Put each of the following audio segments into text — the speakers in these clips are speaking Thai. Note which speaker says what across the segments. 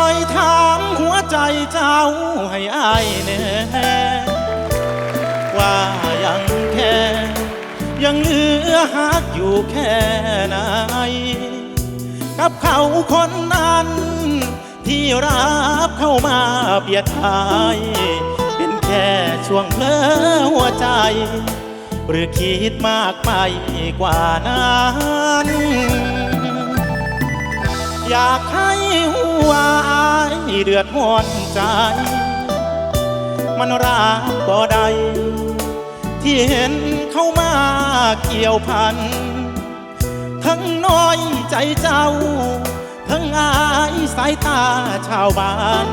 Speaker 1: อยถามหัวให้อายแน่ว่ายังแค่ ยังเหลือหักอยู่แค่ไหน กับเขาคนนั้น ที่รับเข้ามาเบียดทาย เป็นแค่ช่วงเพลอหัวใจ หรือคิดมากไปกว่านั้น อยากให้หัวอายเดือดร้อนใจ มันรักบ่ได้ที่เห็นเข้ามาเกี่ยวพัน ทั้งน้อยใจเจ้า ทั้งอายสายตาชาวบ้าน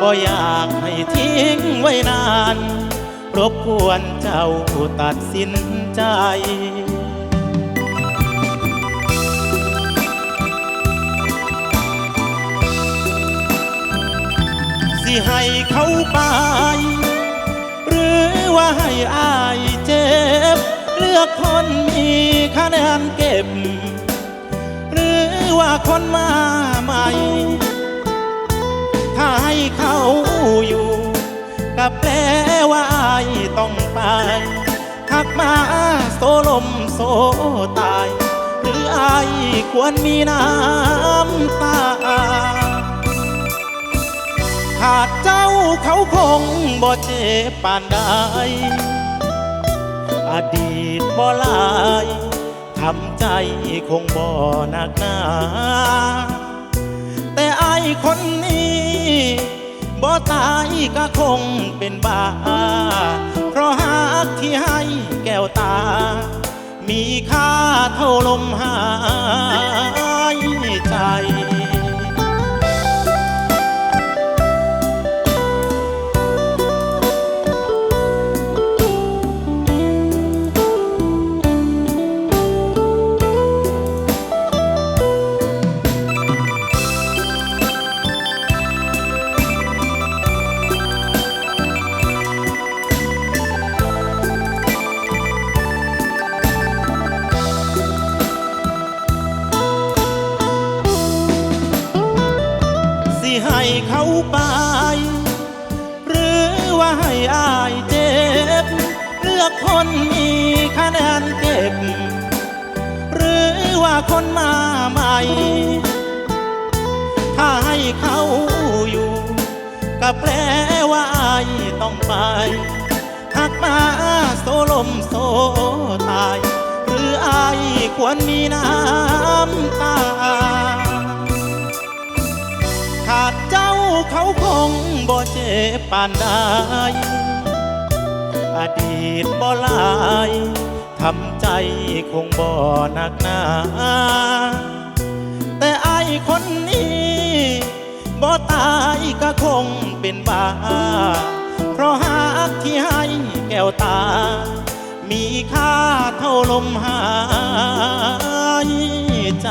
Speaker 1: บ่อยากให้ทิ้งไว้นาน รบกวนเจ้าตัดสินใจ สิให้เขาไป หรือว่าให้อายเจ็บ เลือกคนมีคะแนนเก็บ หรือว่าคนมาใหม่ ถ้าให้เขาอยู่ ก็แปลว่าอายต้องไปหักมาโซลมโซตาย หรืออายควรมีน้ำตา ขาดเจ้าเขาคงบ่เจ็บปานใดอดีตบ่ลายทำใจคงบ่หนักหนา แต่ไอายคนนี้บ่ตายก็คงเป็นบ้า เพราะหากที่ให้แก้วตา มีค่าเท่าลมหาย ให้เขาไป หรือว่าให้อายเจ็บ เลือกคนมีคะแนนเก็บ หรือว่าคนมาใหม่ ถ้าให้เขาอยู่ก็แปลว่าอายต้องไปหักมาโซลมโซตาย หรืออายควรมีน้ำตา ขาดเจ้าเขาคงบ่เจ็บปานใดอดีตบ่ลายทำใจคงบ่หนักหนา แต่ไอายคนนี้บ่ตายก็คงเป็นบ้า เพราะหากที่ให้แก้วตา มีค่าเท่าลมหายใจ